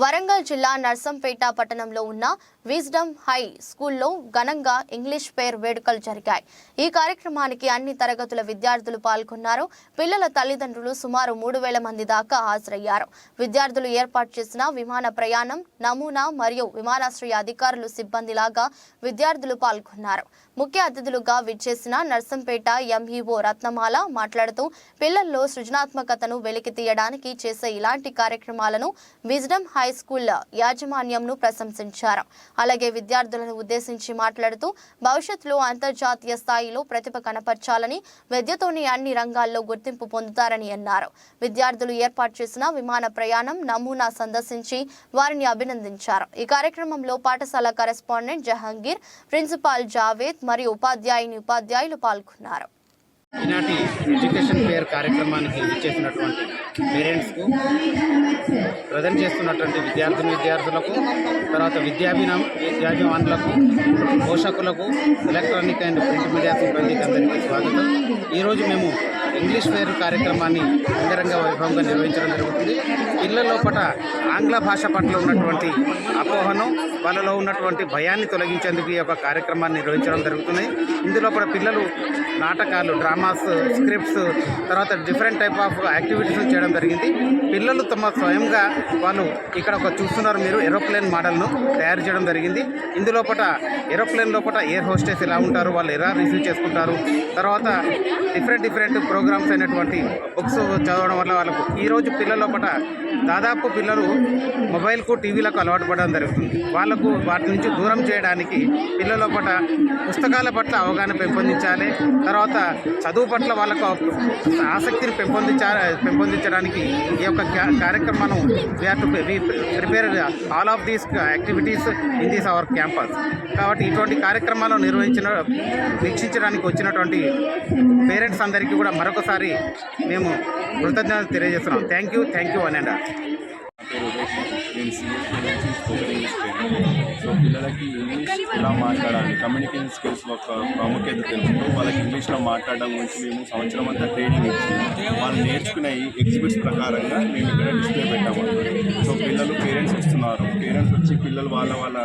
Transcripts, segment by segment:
వరంగల్ జిల్లా నర్సంపేట పట్టణంలో ఉన్న విజ్డమ్ హై స్కూల్లో ఘనంగా ఇంగ్లీష్ పేర్ వేడుకలు జరిగాయి. ఈ కార్యక్రమానికి అన్ని తరగతుల విద్యార్థులు పాల్గొన్నారు. పిల్లల తల్లిదండ్రులు సుమారు మూడు వేల మంది దాకా హాజరయ్యారు. విద్యార్థులు ఏర్పాటు చేసిన విమాన ప్రయాణం నమూనా మరియు విమానాశ్రయ అధికారులు సిబ్బంది లాగా విద్యార్థులు పాల్గొన్నారు. ముఖ్య అతిథులుగా విచ్చేసిన నర్సంపేట ఎంఈఓ రత్నమాల మాట్లాడుతూ పిల్లల్లో సృజనాత్మకతను వెలికి తీయడానికి చేసే ఇలాంటి కార్యక్రమాలను విజ్డమ్ హై స్కూల్ యాజమాన్యంను ప్రశంసించారు. అలాగే విద్యార్థులను ఉద్దేశించి మాట్లాడుతూ భవిష్యత్తులో అంతర్జాతీయ స్థాయిలో ప్రతిభ కనపర్చాలని విద్యతోని అన్ని రంగాల్లో గుర్తింపు పొందుతారని అన్నారు. విద్యార్థులు ఏర్పాటు చేసిన విమాన ప్రయాణం నమూనా సందర్శించి వారిని అభినందించారు. ఈ కార్యక్రమంలో పాఠశాల కరెస్పాండెంట్ జహంగీర్ ప్రిన్సిపాల్ జావేద్ మరియు ఉపాధ్యాయుని ఉపాధ్యాయులు పాల్గొన్నారు. ఈనాటి ఎడ్యుకేషన్ ఫేర్ కార్యక్రమానికి ఇచ్చేసినటువంటి పేరెంట్స్కు ప్రజెంట్ చేస్తున్నటువంటి విద్యార్థిని విద్యార్థులకు తర్వాత విద్యాభిన విద్యాభిమానులకు పోషకులకు ఎలక్ట్రానిక్ అండ్ ప్రింట్ మీడియా సిబ్బందికి అందరికీ స్వాగతం. ఈరోజు మేము ఇంగ్లీష్ ఫేర్ కార్యక్రమాన్ని అంగరంగ వైభవంగా నిర్వహించడం జరుగుతుంది. పిల్లల లోపల ఆంగ్ల భాష పట్ల ఉన్నటువంటి అపోహను వాళ్ళలో ఉన్నటువంటి భయాన్ని తొలగించేందుకు ఈ యొక్క కార్యక్రమాన్ని నిర్వహించడం జరుగుతుంది. ఇందులో పిల్లలు నాటకాలు డ్రామాస్ స్క్రిప్ట్స్ తర్వాత డిఫరెంట్ టైప్ ఆఫ్ యాక్టివిటీస్ చేయడం జరిగింది. పిల్లలు తమ స్వయంగా వాళ్ళు ఇక్కడ ఒక చూస్తున్నారు మీరు ఏరోప్లేన్ మోడల్ను తయారు చేయడం జరిగింది. ఇందులో పట ఏరోప్లేన్ లోపల ఎయిర్ హోస్టెస్ ఎలా ఉంటారు వాళ్ళు ఎలా రిసీవ్ చేసుకుంటారు తర్వాత డిఫరెంట్ డిఫరెంట్ ప్రోగ్రామ్స్ అయినటువంటి బుక్స్ చదవడం వల్ల వాళ్ళకు ఈరోజు పిల్లల లోపల దాదాపు పిల్లలు మొబైల్కు టీవీలకు అలవాటు పడడం జరుగుతుంది. వాళ్ళకు వాటి నుంచి దూరం చేయడానికి పిల్లల లోపల పుస్తకాల పట్ల అవగాహన పెంపొందించాలి. తర్వాత చదువు పట్ల వాళ్ళకు ఆసక్తిని పెంపొందించ పెంపొందించడానికి ఈ యొక్క క్యా- కార్యక్రమం to prepare all of these activities in these our campus కాబట్టి ఇటువంటి కార్యక్రమాలు నిర్వహించిన వీక్షించడానికి వచ్చినటువంటి పేరెంట్స్ అందరికీ కూడా మరొకసారి మేము కృతజ్ఞతలు తెలియజేస్తున్నాం. థ్యాంక్ యూ థ్యాంక్ యూ అని అండ్ పిల్లలకి ఇంగ్లీష్ ఎలా మాట్లాడాలి? కమ్యూనికేషన్ స్కిల్స్ యొక్క ప్రాముఖ్యత తెలుపుతూ వాళ్ళకి ఇంగ్లీష్లో మాట్లాడడం గురించి మేము సంవత్సరం అంతా ట్రైనింగ్ ఇచ్చి వాళ్ళు నేర్చుకునే ఎగ్జిబిట్స్ ప్రకారంగా మేము ఇక్కడ డిస్ప్లే పెట్టాము. సో పిల్లలు పేరెంట్స్ వస్తున్నారు. పేరెంట్స్ వచ్చి పిల్లలు వాళ్ళ వాళ్ళ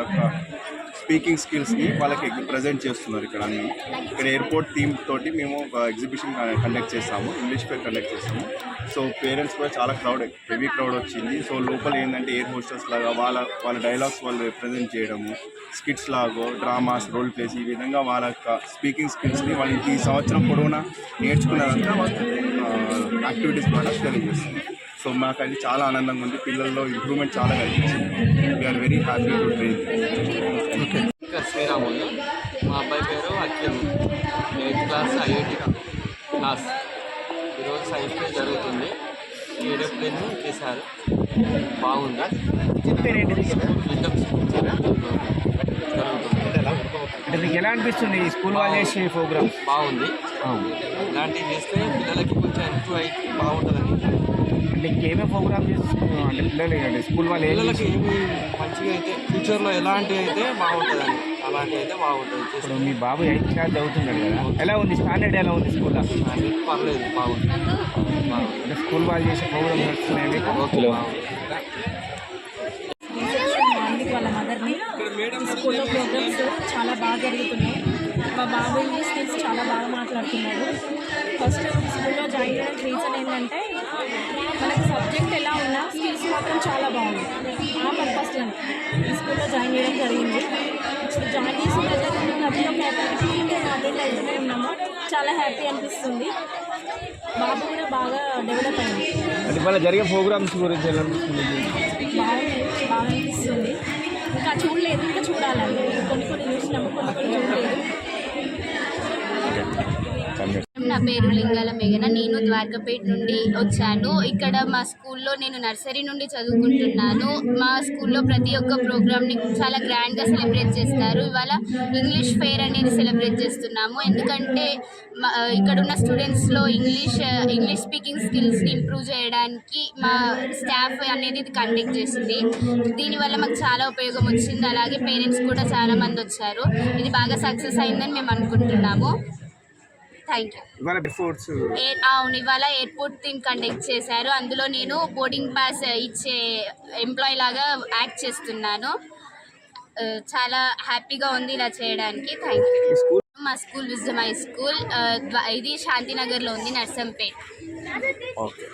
స్పీకింగ్ స్కిల్స్ని వాళ్ళకి ప్రజెంట్ చేస్తున్నారు ఇక్కడ అన్ని. ఇక్కడ ఎయిర్పోర్ట్ థీమ్ తోటి మేము ఒక ఎగ్జిబిషన్ కండక్ట్ చేస్తాము ఇంగ్లీష్ పేర్ కండక్ట్ చేస్తాము సో పేరెంట్స్ కూడా చాలా క్రౌడ్ హెవీ క్రౌడ్ వచ్చింది. సో లోపల ఏంటంటే ఎయిర్ హోస్టర్స్ లాగా వాళ్ళ వాళ్ళ డైలాగ్స్ వాళ్ళు రిప్రజెంట్ చేయడము స్కిట్స్ లాగో డ్రామాస్ రోల్ ప్లేస్ ఈ విధంగా వాళ్ళ యొక్క స్పీకింగ్ స్కిల్స్ని వాళ్ళకి ఈ సంవత్సరం పొడవునా నేర్చుకున్నదంతా యాక్టివిటీస్ ద్వారా తెలియజేస్తుంది సో మాకు అది చాలా ఆనందంగా ఉంది. పిల్లల్లో ఇంప్రూవ్మెంట్ చాలా కనిపించింది we are very happy to train Sriramulu మా అబ్బాయి పేరు Akhil eighth class IIT class. ఈరోజు సైన్స్ ఫేర్ జరుగుతుంది. ఏరోప్లేన్ తీశారు. బాగుంది? అంటే మీకు ఎలా అనిపిస్తుంది ఈ స్కూల్ వాళ్ళు చేసే ప్రోగ్రామ్ బాగుంది. ఇలాంటివి చేస్తే పిల్లలకి కొంచెం ఇంప్రూవ్ అయి బాగుంటుందని. అంటే ఇంకేమేమి ప్రోగ్రామ్ చేస్తున్నారు? అంటే పిల్లలు అంటే స్కూల్ వాళ్ళు పిల్లలకి ఏమి మంచిగా అయితే ఫ్యూచర్లో ఎలాంటివి అయితే బాగుంటుందని అలాంటివి అయితే బాగుంటుంది. ఇప్పుడు మీ బాబు ఎయిత్ క్లాస్ చదువుతున్నాడు కదా. ఎలా ఉంది? స్టాండర్డ్ ఎలా ఉంది స్కూల్లో పర్లేదు బాగుంది. బాగుంది అంటే స్కూల్ వాళ్ళు చేసే ప్రోగ్రామ్ నడుస్తున్నాయి ఓకే వాళ్ళ మదర్ని స్కూల్లో ప్రోగ్రామ్స్ చాలా బాగా జరుగుతున్నాయి. మా బాబు స్కిల్స్ చాలా బాగా మాట్లాడుతున్నాడు ఫస్ట్ స్కూల్లో జాయిన్ అయ్యడానికి రీజన్ ఏంటంటే మనకు సబ్జెక్ట్ ఎలా ఉన్నా స్కిల్స్ మాత్రం చాలా బాగుంది ఆ పర్పస్లో ఈ స్కూల్లో జాయిన్ చేయడం జరిగింది. ఇప్పుడు జాయిన్ చేసిన దగ్గర ప్రతి ఒక్క యాక్టివిటీ మేము అటెండ్ అవుతూనే ఉన్నాము. చాలా హ్యాపీ అనిపిస్తుంది. బాబు కూడా బాగా డెవలప్ అయింది అంటే వాళ్ళ జరిగే ప్రోగ్రామ్స్ గురించి ఎలా అనిపిస్తుంది? బాగుంది బాగా అనిపిస్తుంది. ఇంకా చూడలేదు ఇంకా చూడాలండి కొన్ని కొన్ని చూసినాము కొన్ని కొన్ని చూడలేదు. నా పేరు లింగాల మేఘన నేను ద్వారకపేట నుండి వచ్చాను. ఇక్కడ మా స్కూల్లో నేను నర్సరీ నుండి చదువుకుంటున్నాను. మా స్కూల్లో ప్రతి ఒక్క ప్రోగ్రామ్ని చాలా గ్రాండ్గా సెలబ్రేట్ చేస్తారు. ఇవాళ ఇంగ్లీష్ ఫెయిర్ అనేది సెలబ్రేట్ చేస్తున్నాము. ఎందుకంటే మా ఇక్కడ ఉన్న స్టూడెంట్స్లో ఇంగ్లీష్ ఇంగ్లీష్ స్పీకింగ్ స్కిల్స్ని ఇంప్రూవ్ చేయడానికి మా స్టాఫ్ అనేది ఇది కండక్ట్ చేసింది. దీనివల్ల మాకు చాలా ఉపయోగం వచ్చింది. అలాగే పేరెంట్స్ కూడా చాలా మంది వచ్చారు. ఇది బాగా సక్సెస్ అయిందని మేము అనుకుంటున్నాము. థ్యాంక్ యూ అవును ఇవాళ ఎయిర్పోర్ట్ థీమ్ కండక్ట్ చేశారు. అందులో నేను బోర్డింగ్ పాస్ ఇచ్చే ఎంప్లాయ్ లాగా యాక్ట్ చేస్తున్నాను. చాలా హ్యాపీగా ఉంది ఇలా చేయడానికి. థ్యాంక్ యూ మా స్కూల్ విజ్డమ్ హై స్కూల్ ఇది శాంతినగర్లో ఉంది నర్సంపేట్. ఓకే